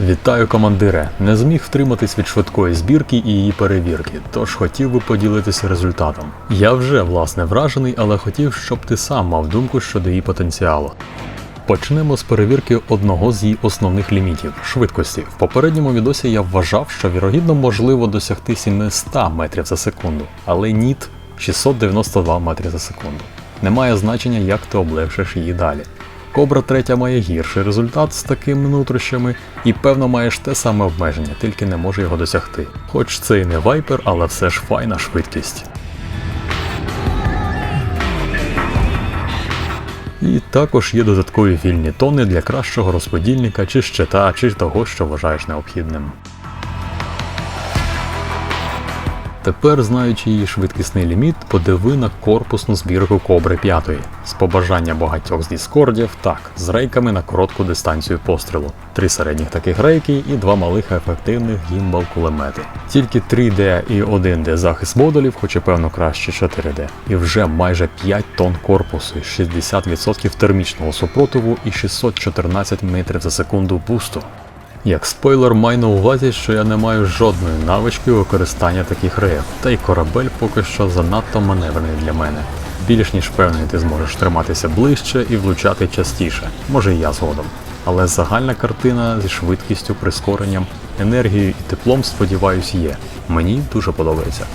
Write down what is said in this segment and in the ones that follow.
Вітаю, командире! Не зміг втриматись від швидкої збірки і її перевірки, тож хотів би поділитися результатом. Я вже власне вражений, але хотів, щоб ти сам мав думку щодо її потенціалу. Почнемо з перевірки одного з її основних лімітів швидкості. В попередньому відосі я вважав, що вірогідно можливо досягти 700 метрів за секунду, але ніт 692 метри за секунду. Немає значення, як ти облегшиш її далі. Кобра 3 має гірший результат з такими нутрощами, і певно маєш те саме обмеження, тільки не може його досягти. Хоч це і не вайпер, але все ж файна швидкість. І також є додаткові вільні тони для кращого розподільника чи щита, чи того, що вважаєш необхідним. Тепер, знаючи її швидкісний ліміт, подиви на корпусну збірку Кобри 5. З побажання багатьох з Діскордів, так, з рейками на коротку дистанцію пострілу. Три середніх таких рейки і два малих ефективних гімбал кулемети. Тільки 3D і 1D захист модулів, хоча певно краще 4D. І вже майже 5 тонн корпусу, 60% термічного супротиву і 614 метрів за секунду бусту. Як спойлер, маю на увазі, що я не маю жодної навички використання таких реєв, та й корабель поки що занадто маневрений для мене. Більш ніж певний, ти зможеш триматися ближче і влучати частіше, може і я згодом. Але загальна картина зі швидкістю, прискоренням, енергією і теплом, сподіваюсь, є. Мені дуже подобається.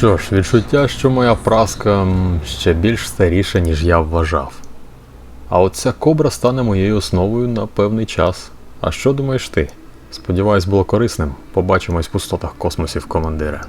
Що ж, відчуття, що моя праска ще більш старіша, ніж я вважав. А оця кобра стане моєю основою на певний час. А що думаєш ти? Сподіваюсь, було корисним. Побачимось в пустотах космосів, командире.